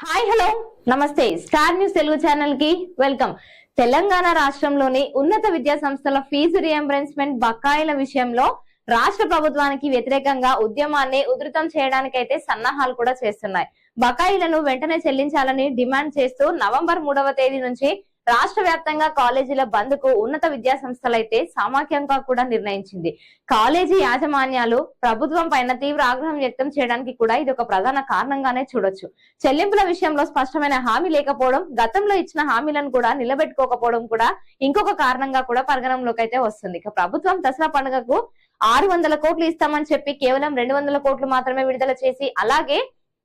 Hi hello. నమస్తే. Star news Telugu ఛానల్కి welcome. Telangana రాష్ట్రంలోని ఉన్నత విద్యా సంస్థల ఫీజు రియంబర్స్మెంట్ బకాయిల విషయంలో రాష్ట్ర ప్రభుత్వానికి వ్యతిరేకంగా ఉద్యమాన్ని ఉధృతం చేయడానికైతే సన్నాహాలు కూడా చేస్తున్నాయి. బకాయిలను వెంటనే చెల్లించాలని డిమాండ్ చేస్తూ నవంబర్ మూడవ తేదీ నుంచి రాష్ట్ర వ్యాప్తంగా కాలేజీల బంద్కు ఉన్నత విద్యా సంస్థలైతే సమాఖ్యంగా కూడా నిర్ణయించింది. కాలేజీ యాజమాన్యాలు ప్రభుత్వం పైన తీవ్ర ఆగ్రహం వ్యక్తం చేయడానికి కూడా ఇది ఒక ప్రధాన కారణంగానే చూడొచ్చు. చెల్లింపుల విషయంలో స్పష్టమైన హామీ లేకపోవడం గతంలో ఇచ్చిన హామీలను కూడా నిలబెట్టుకోకపోవడం కూడా ఇంకొక కారణంగా కూడా పరిగణంలోకి అయితే వస్తుంది. ఇక ప్రభుత్వం దసరా పండుగకు ఆరు వందల కోట్లు ఇస్తామని చెప్పి కేవలం రెండు వందల కోట్లు మాత్రమే విడుదల చేసి అలాగే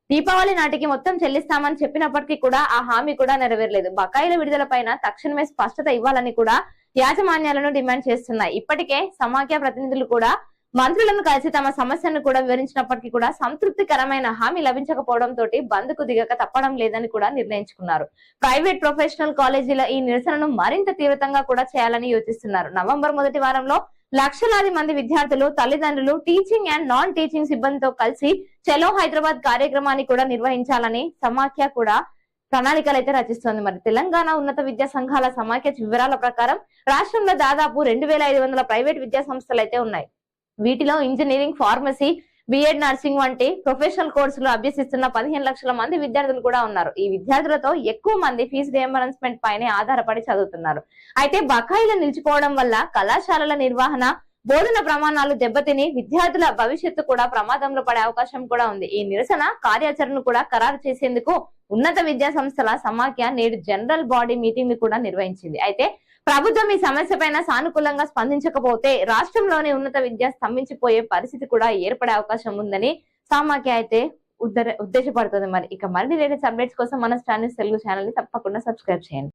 దీపావళి నాటికి మొత్తం చెల్లిస్తామని చెప్పినప్పటికీ కూడా ఆ హామీ కూడా నెరవేరలేదు. బకాయిల విడుదల పైన తక్షణమే స్పష్టత ఇవ్వాలని కూడా యాజమాన్యాలను డిమాండ్ చేస్తున్నాయి. ఇప్పటికే సమాఖ్య ప్రతినిధులు కూడా మంత్రులను కలిసి తమ సమస్యను కూడా వివరించినప్పటికీ కూడా సంతృప్తికరమైన హామీ లభించకపోవడం తోటి బంద్కు దిగక తప్పడం లేదని కూడా నిర్ణయించుకున్నారు. ప్రైవేట్ ప్రొఫెషనల్ కాలేజీల ఈ నిరసనను మరింత తీవ్రతంగా కూడా చేయాలని యోచిస్తున్నారు. నవంబర్ మొదటి వారంలో లక్షలాది మంది విద్యార్థులు తల్లిదండ్రులు టీచింగ్ అండ్ నాన్ టీచింగ్ సిబ్బందితో కలిసి చలో హైదరాబాద్ కార్యక్రమాన్ని కూడా నిర్వహించాలని సమాఖ్య కూడా ప్రణాళికలు అయితే రచిస్తోంది. మరి తెలంగాణ ఉన్నత విద్యా సంఘాల సమాఖ్య వివరాల ప్రకారం రాష్ట్రంలో దాదాపు రెండు వేల ఐదు వందల ప్రైవేట్ విద్యా సంస్థలు అయితే ఉన్నాయి. వీటిలో engineering pharmacy B Ed nursing వంటి ప్రొఫెషనల్ కోర్సులు అభ్యసిస్తున్న పదిహేను లక్షల మంది విద్యార్థులు కూడా ఉన్నారు. ఈ విద్యార్థులతో ఎక్కువ మంది ఫీజు రియంబర్స్మెంట్ పైనే ఆధారపడి చదువుతున్నారు. అయితే బకాయిలు నిలిచిపోవడం వల్ల కళాశాలల నిర్వహణ బోధన ప్రమాణాలు దెబ్బతిని విద్యార్థుల భవిష్యత్తు కూడా ప్రమాదంలో పడే అవకాశం కూడా ఉంది. ఈ నిరసన కార్యాచరణను కూడా ఖరారు చేసేందుకు ఉన్నత విద్యా సంస్థల సమాఖ్య నేడు జనరల్ బాడీ మీటింగ్ని కూడా నిర్వహించింది. అయితే ప్రభుత్వం ఈ సమస్య పైన సానుకూలంగా స్పందించకపోతే రాష్ట్రంలోని ఉన్నత విద్య స్తంభించిపోయే పరిస్థితి కూడా ఏర్పడే అవకాశం ఉందని సామాఖ్య అయితే ఉద్దేశపడుతుంది. మరి ఇక మరిన్ని లేటెస్ట్ అప్డేట్స్ కోసం మన ఛానల్ తెలుగు ఛానల్ని తప్పకుండా సబ్స్క్రైబ్ చేయండి.